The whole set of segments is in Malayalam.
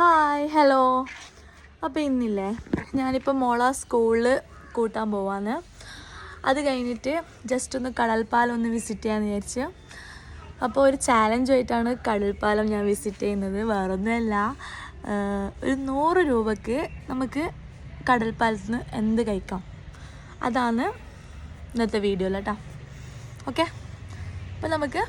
ഹായ് ഹലോ അപ്പോൾ ഇന്നില്ലേ ഞാനിപ്പോൾ മോളെ സ്കൂളിൽ കൂട്ടാൻ പോവാന്ന്. അത് കഴിഞ്ഞിട്ട് ജസ്റ്റ് ഒന്ന് കടൽപ്പാലം ഒന്ന് വിസിറ്റ് ചെയ്യാമെന്ന് വിചാരിച്ച്. അപ്പോൾ ഒരു ചാലഞ്ചായിട്ടാണ് കടൽപ്പാലം ഞാൻ വിസിറ്റ് ചെയ്യുന്നത്. വേറൊന്നുമല്ല ഒരു നൂറ് രൂപക്ക് നമുക്ക് കടൽപ്പാലത്ത് നിന്ന് എന്ത് കഴിക്കാം? അതാണ് ഇന്നത്തെ വീഡിയോ കേട്ടോ ഓക്കെ അപ്പോൾ നമുക്ക്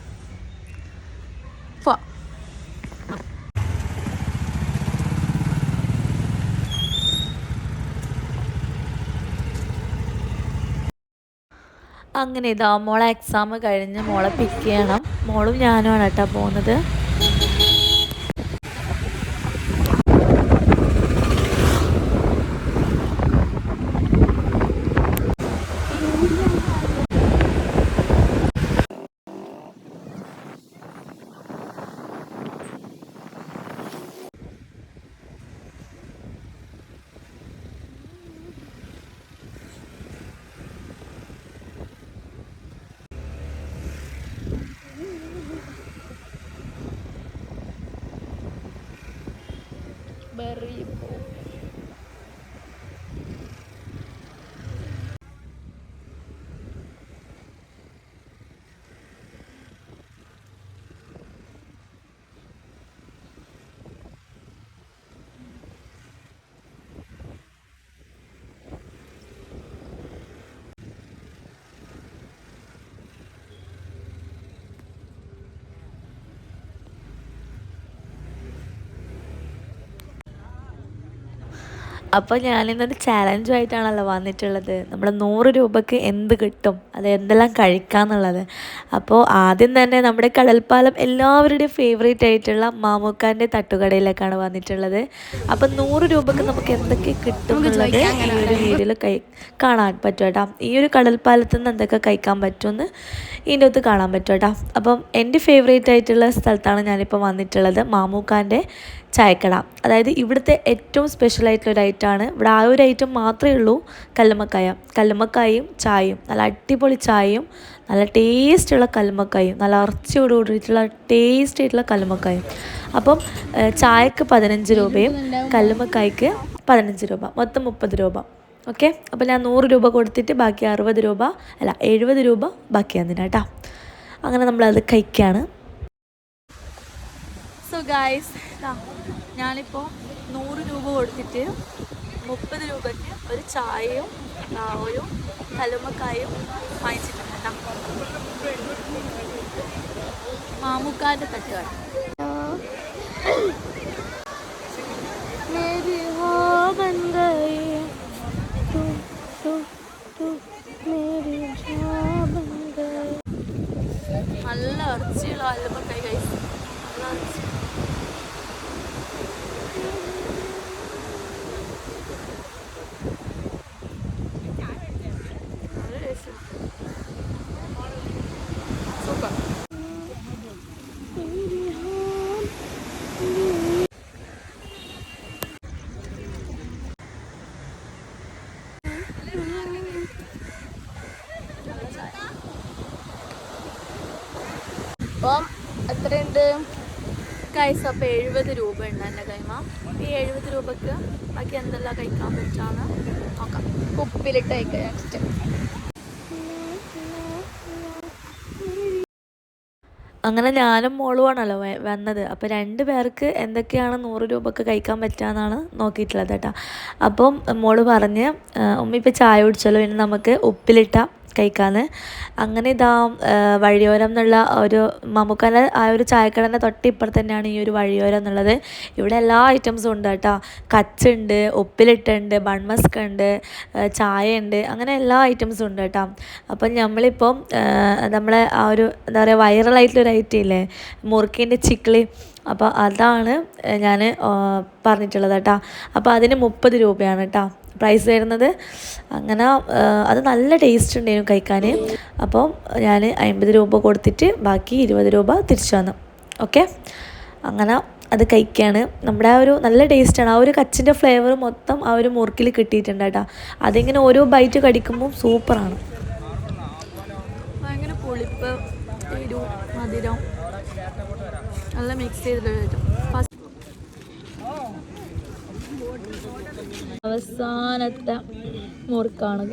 അങ്ങനെ ഇതാ മോളെ എക്സാം കഴിഞ്ഞ് മോളെ പിക്ക് ചെയ്യണം. മോളും ഞാനുമാണ് കേട്ടോ പോകുന്നത്. അപ്പോൾ ഞാനിന്നൊരു ചാലഞ്ചുമായിട്ടാണല്ലോ വന്നിട്ടുള്ളത്. നമ്മൾ നൂറ് രൂപയ്ക്ക് എന്ത് കിട്ടും? അത് എന്തെല്ലാം കഴിക്കാന്നുള്ളത്. അപ്പോൾ ആദ്യം തന്നെ നമ്മുടെ കടൽപ്പാലം എല്ലാവരുടെയും ഫേവറേറ്റ് ആയിട്ടുള്ള മാമൂക്കാന്റെ തട്ടുകടയിലേക്കാണ് വന്നിട്ടുള്ളത്. അപ്പോൾ നൂറ് രൂപയ്ക്ക് നമുക്ക് എന്തൊക്കെ കിട്ടും എന്നുള്ളത് ഈ ഒരു വീഡിയോയിൽ കൈ കാണാൻ പറ്റും കേട്ടോ. ഈ ഒരു കടൽപ്പാലത്ത് നിന്ന് എന്തൊക്കെ കഴിക്കാൻ പറ്റുമെന്ന് ഇതിന്റെ അകത്ത് കാണാൻ പറ്റും കേട്ടോ. അപ്പം എന്റെ ഫേവറേറ്റ് ആയിട്ടുള്ള സ്ഥലത്താണ് ഞാനിപ്പോൾ വന്നിട്ടുള്ളത് മാമൂക്കാന്റെ ചായക്കട. അതായത് ഇവിടുത്തെ ഏറ്റവും സ്പെഷ്യൽ ആയിട്ടുള്ള ഒരു ഐറ്റമാണ് ഇവിടെ ആ ഒരു ഐറ്റം മാത്രമേ ഉള്ളൂ കല്ലുമ്മക്കായ. കല്ലുമ്മക്കായും ചായയും. നല്ല അടിപൊളി ചായയും നല്ല ടേസ്റ്റുള്ള കല്ലുമ്മക്കായും നല്ല ഇറച്ചിയോട് കൂടിയിട്ടുള്ള ടേസ്റ്റ് ആയിട്ടുള്ള കല്ലുമ്മക്കായും. അപ്പം ചായക്ക് പതിനഞ്ച് രൂപയും കല്ലുമ്മക്കായ്ക്ക് പതിനഞ്ച് രൂപ. മൊത്തം മുപ്പത് രൂപ. ഓക്കെ? അപ്പോൾ ഞാൻ നൂറ് രൂപ കൊടുത്തിട്ട് ബാക്കി അറുപത് രൂപ അല്ല എഴുപത് രൂപ ബാക്കി തന്നിന് കേട്ടോ. അങ്ങനെ നമ്മളത് കഴിക്കുകയാണ് സോ ഗായ്സ് ഞാനിപ്പോൾ നൂറ് രൂപ കൊടുത്തിട്ട് മുപ്പത് രൂപയ്ക്ക് ഒരു ചായയും ഒരു കലുമക്കായും വാങ്ങിച്ചിട്ടുണ്ട് കേട്ടോ. മാമുക്കാന്റെ തട്ടുകട അപ്പം എത്രയുണ്ട്? കൈസ് അപ്പം എഴുപത് രൂപ ഉണ്ട് എന്റെ കൈമ. ഈ എഴുപത് രൂപക്ക് ബാക്കി എന്തെല്ലാം കഴിക്കാൻ പറ്റാന്ന് നോക്കാം. ഉപ്പിലിട്ട് കഴിക്കാം നെക്സ്റ്റ് അങ്ങനെ ഞാനും മോളുമാണല്ലോ വ- വന്നത്. അപ്പോൾ രണ്ട് പേർക്ക് എന്തൊക്കെയാണ് നൂറ് രൂപക്ക് കഴിക്കാൻ പറ്റുകയെന്നാണ് നോക്കിയിട്ടുള്ളത് കേട്ടോ. അപ്പം മോൾ പറഞ്ഞ് ഉമ്മ ഇപ്പോൾ ചായ കുടിച്ചല്ലോ. ഇനി നമുക്ക് ഉപ്പിലിട്ട കഴിക്കാന്ന്. അങ്ങനെ ഇതാ വഴിയോരം എന്നുള്ള ഒരു മമ്മൂക്കാന്റെ ആ ഒരു ചായക്കടന്റെ തൊട്ടിപ്പുറത്ത് തന്നെയാണ് ഈ ഒരു വഴിയോരം എന്നുള്ളത്. ഇവിടെ എല്ലാ ഐറ്റംസും ഉണ്ട് കേട്ടോ. കച്ചുണ്ട് ഉപ്പിലിട്ടുണ്ട് ബൺമസ്ക് ഉണ്ട് ചായയുണ്ട് ചായ ഉണ്ട് അങ്ങനെ എല്ലാ ഐറ്റംസും ഉണ്ട് കേട്ടോ. അപ്പം നമ്മളിപ്പം നമ്മളെ ആ ഒരു എന്താ പറയുക വൈറലായിട്ടുള്ളൊരു ഐറ്റം ഇല്ലേ? മുറുക്കിന്റെ ചിക്കിളി. അപ്പോൾ അതാണ് ഞാൻ പറഞ്ഞിട്ടുള്ളത് കേട്ടോ. അപ്പോൾ അതിന് മുപ്പത് രൂപയാണ് കേട്ടോ. പ്രൈസ് വരുന്നത്. അങ്ങനെ അത് നല്ല ടേസ്റ്റ് ഉണ്ടായിരുന്നു കഴിക്കാൻ. അപ്പോൾ ഞാൻ അമ്പത് രൂപ കൊടുത്തിട്ട് ബാക്കി ഇരുപത് രൂപ തിരിച്ചു വന്നു ഓക്കെ അങ്ങനെ അത് കഴിക്കുകയാണ് നമ്മുടെ ആ ഒരു നല്ല ടേസ്റ്റാണ് ആ ഒരു കച്ചിന്റെ ഫ്ലേവർ മൊത്തം ആ ഒരു മുറുക്കിൽ കിട്ടിയിട്ടുണ്ട് കേട്ടോ. അതിങ്ങനെ ഓരോ ബൈറ്റ് കടിക്കുമ്പോൾ സൂപ്പറാണ് പുളിപ്പ് മധുരം. നല്ല മിക്സ് ചെയ്തിട്ട് അവസാനത്തെ മുറുക്കാണ്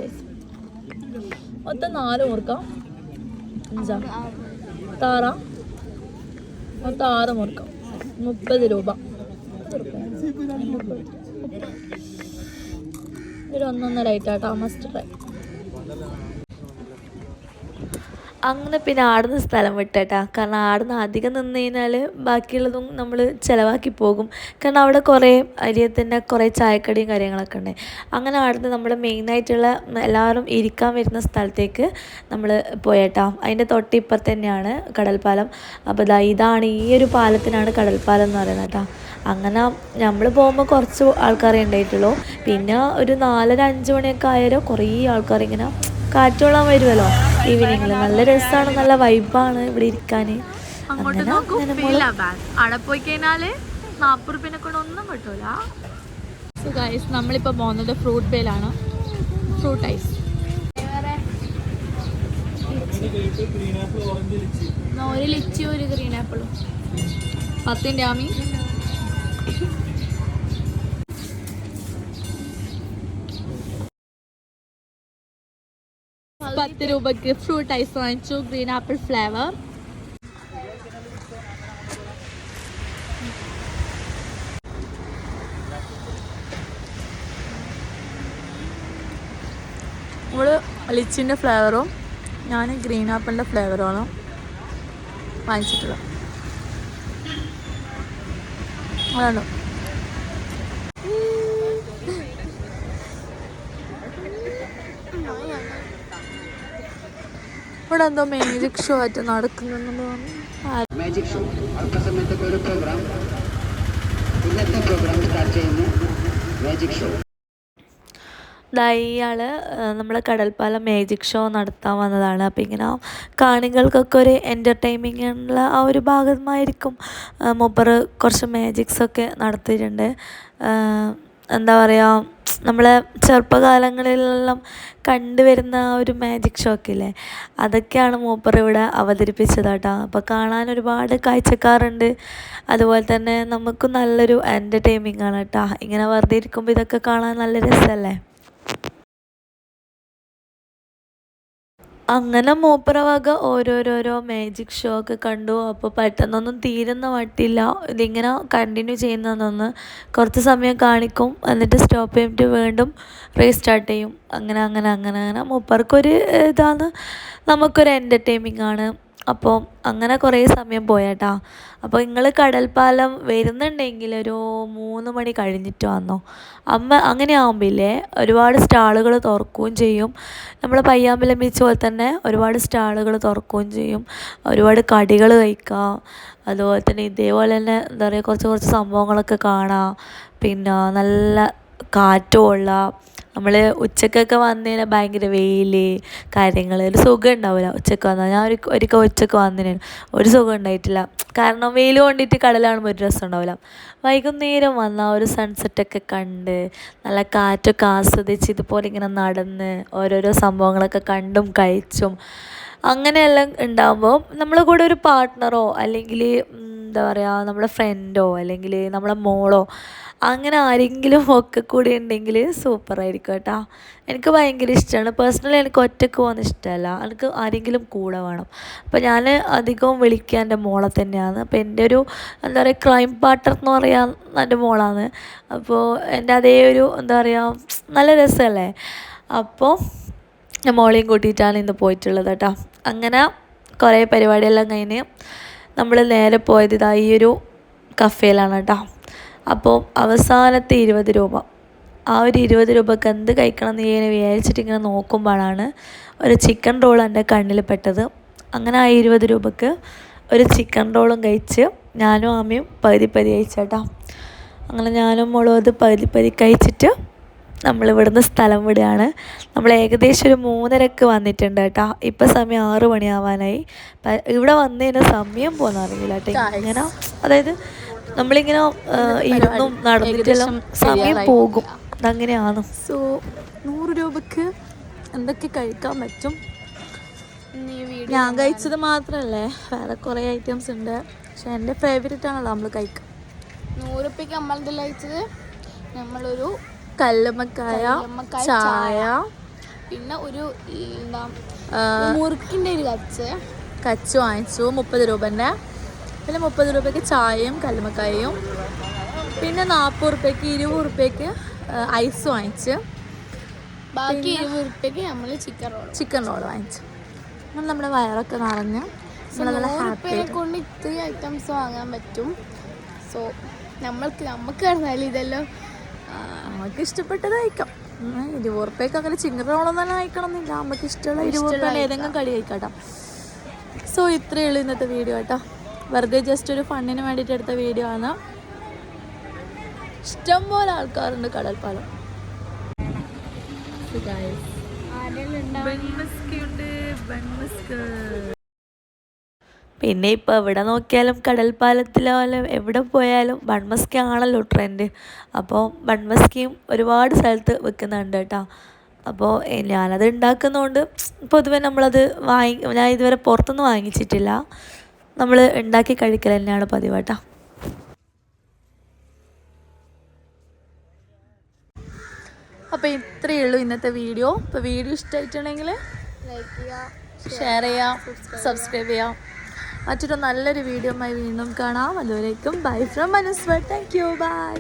മൊത്തം നാല് മുറുക്കാം. അഞ്ചാ. താറ. മൊത്തം ആറ് മുറുക്കാം. മുപ്പത് രൂപ. ഒരു ഒന്നൊന്നര ആയിട്ടാട്ടോ മസ്റ്റ് ട്രൈ അങ്ങനെ പിന്നെ ആടുന്ന സ്ഥലം വിട്ടേട്ടാ. കാരണം ആടുന്ന അധികം നിന്ന് കഴിഞ്ഞാൽ ബാക്കിയുള്ളതും നമ്മൾ ചിലവാക്കി പോകും. കാരണം അവിടെ കുറേ അരിയത്തിന്റെ കുറേ ചായക്കടിയും കാര്യങ്ങളൊക്കെ ഉണ്ട്. അങ്ങനെ ആടുന്ന് നമ്മൾ മെയിനായിട്ടുള്ള എല്ലാവരും ഇരിക്കാൻ വരുന്ന സ്ഥലത്തേക്ക് നമ്മൾ പോയേട്ടാ. അതിന്റെ തൊട്ടിപ്പുറത്ത് തന്നെയാണ് കടൽപ്പാലം. അപ്പോൾ ദാ ഇതാണ് ഈ ഒരു പാലത്തിനാണ് കടൽപ്പാലം എന്ന് പറയുന്നത് കേട്ടോ. അങ്ങനെ നമ്മൾ പോകുമ്പോൾ കുറച്ച് ആൾക്കാരെ ഉണ്ടായിട്ടുള്ളൂ പിന്നെ ഒരു നാലര അഞ്ച് മണിയൊക്കെ ആയാലും കുറേ ആൾക്കാർ ഇങ്ങനെ കാറ്റോളാൻ വരുമല്ലോ ഈവനിങ്ങിൽ നല്ല രസമാണ് നല്ല വൈബാണ് ഇവിടെ ഇരിക്കാൻ അങ്ങോട്ട് നോക്കൂ. ഫീൽ ബാഗ് അവിടെ പോയി കഴിഞ്ഞാൽ നാപ്പത് റുപ്യനെ കൊണ്ട് ഒന്നും കിട്ടൂല. സോ ഗൈസ് നമ്മളിപ്പോൾ പോകുന്നത് ഫ്രൂട്ട് ബേലാണ് ഫ്രൂട്ട് ഐസ് ഒരു ലിച്ചി ഒരു ഗ്രീൻ ആപ്പിളും പത്തിന്റെ ആമി. പത്ത് രൂപക്ക് ഫ്രൂട്ട് ഐസ് വാങ്ങിച്ചു ഗ്രീൻ ആപ്പിൾ ഫ്ലേവർ നമ്മൾ ലിച്ചിന്റെ ഫ്ലേവറും ഞാൻ ഗ്രീൻ ആപ്പിളിന്റെ ഫ്ലേവറുമാണ് വാങ്ങിച്ചിട്ടുള്ളത്. അതാണ്. ഇവിടെ എന്തോ മാജിക് ഷോ ആയിട്ട് നടക്കുന്നുണ്ടെന്ന് തോന്നുന്നു. മാജിക് ഷോ ഒരു പ്രോഗ്രാം ഇന്നത്തെ പ്രോഗ്രാം സ്റ്റാർട്ട് ചെയ്യുന്നു. മാജിക് ഷോ ഇയാൾ നമ്മളെ കടൽപ്പാലം മാജിക് ഷോ നടത്താൻ വന്നതാണ്. അപ്പോൾ ഇങ്ങനെ കാണികൾക്കൊക്കെ ഒരു എന്റർടൈൻമെന്റുള്ള ആ ഒരു ഭാഗമായിരിക്കും മൂപ്പർ കുറച്ച് മാജിക്സൊക്കെ നടത്തിയിട്ടുണ്ട്. എന്താ പറയുക നമ്മളെ ചെറുപ്പകാലങ്ങളിലെല്ലാം കണ്ടുവരുന്ന ആ ഒരു മാജിക് ഷോക്കില്ലേ അതൊക്കെയാണ് മൂപ്പർ ഇവിടെ അവതരിപ്പിച്ചത് കേട്ടോ അപ്പോൾ കാണാൻ ഒരുപാട് കാഴ്ചക്കാരുണ്ട്. അതുപോലെ തന്നെ നമുക്കും നല്ലൊരു എന്റർടൈമിങ് ആണ് കേട്ടോ ഇങ്ങനെ വെറുതെ ഇരിക്കുമ്പോൾ ഇതൊക്കെ കാണാൻ നല്ല രസമല്ലേ അങ്ങനെ മൂപ്പറവക ഓരോരോരോ മാജിക് ഷോ ഒക്കെ കണ്ടു. അപ്പോൾ പെട്ടെന്നൊന്നും തീരുന്ന വട്ടില്ല. ഇതിങ്ങനെ കണ്ടിന്യൂ ചെയ്യുന്നതെന്ന് കുറച്ച് സമയം കാണിക്കും. എന്നിട്ട് സ്റ്റോപ്പ് ചെയ്തിട്ട് വീണ്ടും റീസ്റ്റാർട്ട് ചെയ്യും. അങ്ങനെ അങ്ങനെ അങ്ങനെ അങ്ങനെ മൂപ്പർക്കൊരു ഇതാണ്. നമുക്കൊരു എന്റർടൈമിങ് ആണ്. അപ്പോൾ അങ്ങനെ കുറേ സമയം പോയേട്ടാ. അപ്പോൾ നിങ്ങൾ കടൽപ്പാലം വരുന്നുണ്ടെങ്കിൽ ഒരു മൂന്ന് മണി കഴിഞ്ഞിട്ട് വന്നോ. അമ്മ അങ്ങനെ ആകുമ്പില്ലേ ഒരുപാട് സ്റ്റാളുകൾ തുറക്കുകയും ചെയ്യും. നമ്മൾ പയ്യാമ്പലം ബീച്ച് പോലെ തന്നെ ഒരുപാട് സ്റ്റാളുകൾ തുറക്കുകയും ചെയ്യും. ഒരുപാട് കടികൾ കഴിക്കാം. അതുപോലെ തന്നെ ഇതേപോലെ തന്നെ എന്താ പറയുക കുറച്ച് കുറച്ച് സംഭവങ്ങളൊക്കെ കാണാം. പിന്നെ നല്ല കാറ്റ് കൊള്ളാം നമ്മൾ ഉച്ചക്കൊക്കെ വന്നു കഴിഞ്ഞാൽ ഭയങ്കര വെയിൽ കാര്യങ്ങൾ ഒരു സുഖം ഉണ്ടാവില്ല ഉച്ചയ്ക്ക് വന്നാൽ ഞാൻ ഒരു ഒരിക്കൽ ഉച്ചയ്ക്ക് വന്നതിന് ഒരു സുഖം ഉണ്ടായിട്ടില്ല. കാരണം വെയിൽ കൊണ്ടിട്ട് കടലാണുമ്പോൾ ഒരു രസം ഉണ്ടാവില്ല വൈകുന്നേരം വന്ന ഒരു സൺസെറ്റൊക്കെ കണ്ട് നല്ല കാറ്റൊക്കെ ആസ്വദിച്ച് ഇതുപോലെ ഇങ്ങനെ നടന്ന് ഓരോരോ സംഭവങ്ങളൊക്കെ കണ്ടും കഴിച്ചും അങ്ങനെയെല്ലാം ഉണ്ടാകുമ്പോൾ നമ്മളെ കൂടെ ഒരു പാർട്ട്ണറോ അല്ലെങ്കിൽ എന്താ പറയുക നമ്മുടെ ഫ്രണ്ടോ അല്ലെങ്കിൽ നമ്മളെ മോളോ അങ്ങനെ ആരെങ്കിലും ഒക്കെ കൂടി ഉണ്ടെങ്കിൽ സൂപ്പറായിരിക്കും കേട്ടോ. എനിക്ക് ഭയങ്കര ഇഷ്ടമാണ് പേഴ്സണലി എനിക്ക് ഒറ്റയ്ക്ക് പോകുന്ന ഇഷ്ടമല്ല. എനിക്ക് ആരെങ്കിലും കൂടെ വേണം. അപ്പോൾ ഞാൻ അധികവും വിളിക്കുക എന്റെ മോളെ തന്നെയാണ്. അപ്പോൾ എന്റെ ഒരു എന്താ പറയുക ക്രൈം പാർട്ണർ എന്ന് പറയാൻ എന്റെ മോളാണ്. അപ്പോൾ എന്റെ അതേ ഒരു എന്താ പറയുക നല്ല രസമല്ലേ? അപ്പോൾ മോളെയും കൂട്ടിയിട്ടാണ് ഇന്ന് പോയിട്ടുള്ളത് കേട്ടോ. അങ്ങനെ കുറേ പരിപാടിയെല്ലാം കഴിഞ്ഞ് നമ്മൾ നേരെ പോയത് ഇതാ ഈ ഒരു കഫേയിലാണ് കേട്ടോ. അപ്പോൾ അവസാനത്തെ ഇരുപത് രൂപ. ആ ഒരു ഇരുപത് രൂപക്ക് എന്ത് കഴിക്കണം എന്ന് ഇങ്ങനെ വിചാരിച്ചിട്ട് ഇങ്ങനെ നോക്കുമ്പോഴാണ് ഒരു ചിക്കൻ റോൾ എന്റെ കണ്ണിൽ പെട്ടത്. അങ്ങനെ ആ ഇരുപത് രൂപക്ക് ഒരു ചിക്കൻ റോളും കഴിച്ച് ഞാനും അമ്മയും പകുതി പകുതി കഴിച്ചേട്ടാ അങ്ങനെ ഞാനും മോളും അത് പകുതി പകുതി കഴിച്ചിട്ട് നമ്മൾ ഇവിടുന്ന് സ്ഥലം വിടുകയാണ്. നമ്മൾ ഏകദേശം ഒരു മൂന്നരക്ക് വന്നിട്ടുണ്ട് കേട്ടോ. ഇപ്പം സമയം ആറ് മണിയാവാനായി. ഇവിടെ വന്നതിന് സമയം പോകുന്ന അറിയില്ല കേട്ടോ ഇങ്ങനെ അതായത് നമ്മളിങ്ങനെ ഇരുന്നും നടന്നിട്ടെല്ലാം സമയം പോകും. അതങ്ങനെയാണ് സോ നൂറ് രൂപക്ക് എന്തൊക്കെ കഴിക്കാൻ പറ്റും? ഞാൻ കഴിച്ചത് മാത്രമല്ലേ വേറെ കുറേ ഐറ്റംസ് ഉണ്ട്. പക്ഷെ എന്റെ ഫേവറേറ്റ് ആണല്ലോ നമ്മൾ കഴിക്കുക നൂറുപ്പിക്ക് നമ്മളെന്തെല്ലാം കഴിച്ചത്? നമ്മളൊരു കല്ലുമ്മക്കായ ചായ. പിന്നെ ഒരു എന്താ ഒരു കച്ച്. കച്ച് വാങ്ങിച്ചു മുപ്പത് രൂപന്റെ പിന്നെ മുപ്പത് രൂപയ്ക്ക് ചായയും കല്ലുമ്മക്കായയും. പിന്നെ നാൽപ്പത് റുപ്യക്ക് ഇരുപത് റുപ്യക്ക് ഐസ് വാങ്ങിച്ച്. ബാക്കി ഇരുപത് റുപ്യക്ക് നമ്മൾ ചിക്കൻ റോൾ ചിക്കൻ റോൾ വാങ്ങിച്ചു. നമ്മൾ നമ്മുടെ വയറൊക്കെ നിറഞ്ഞ് കൊണ്ട് ഇത്രയും ഐറ്റംസ് വാങ്ങാൻ പറ്റും. സോ നമ്മൾക്ക് നമുക്ക് പറഞ്ഞാൽ ഇതെല്ലാം നമുക്ക് ഇഷ്ടപ്പെട്ടത് കഴിക്കാം ഉം, ഇരുപത് റുപ്യക്ക് അങ്ങനെ ചിങ്ങറോളം തന്നെ തന്നെ എന്നില്ല നമുക്ക് ഇഷ്ടമുള്ള ഇരുപത് ഏതെങ്കിലും കളി ആയിക്കാട്ടോ സോ ഇത്രയേ ഉള്ളൂ ഇന്നത്തെ വീഡിയോ കേട്ടോ വെറുതെ ജസ്റ്റ് ഒരു ഫണ്ണിന് വേണ്ടിയിട്ട് എടുത്ത വീഡിയോ ആണ്. ഇഷ്ടംപോലെ ആൾക്കാരുണ്ട് കടൽപ്പാലം. ഉണ്ട്. Guys, പിന്നെ ഇപ്പോൾ എവിടെ നോക്കിയാലും കടൽപ്പാലത്തിലായാലും എവിടെ പോയാലും ബൺമസ്കി ആണല്ലോ ട്രെൻഡ് അപ്പോൾ ബൺമസ്കിയും ഒരുപാട് സ്ഥലത്ത് വെക്കുന്നുണ്ട് കേട്ടോ. അപ്പോൾ ഞാനത് ഉണ്ടാക്കുന്നതുകൊണ്ട് പൊതുവെ നമ്മളത് വാങ്ങി ഞാൻ ഇതുവരെ പുറത്തുനിന്ന് വാങ്ങിച്ചിട്ടില്ല. നമ്മൾ ഉണ്ടാക്കി കഴിക്കൽ തന്നെയാണ് പതിവ് കേട്ടോ. അപ്പോൾ ഇത്രയേ ഉള്ളൂ ഇന്നത്തെ വീഡിയോ. ഇപ്പോൾ വീഡിയോ ഇഷ്ടമായിട്ടുണ്ടെങ്കിൽ ലൈക്ക് ചെയ്യുക ഷെയർ ചെയ്യുക സബ്സ്ക്രൈബ് ചെയ്യാം. മറ്റൊരു നല്ലൊരു വീഡിയോ വീണ്ടും കാണാം. അതുവരേക്കും bye from Manaswar thank you bye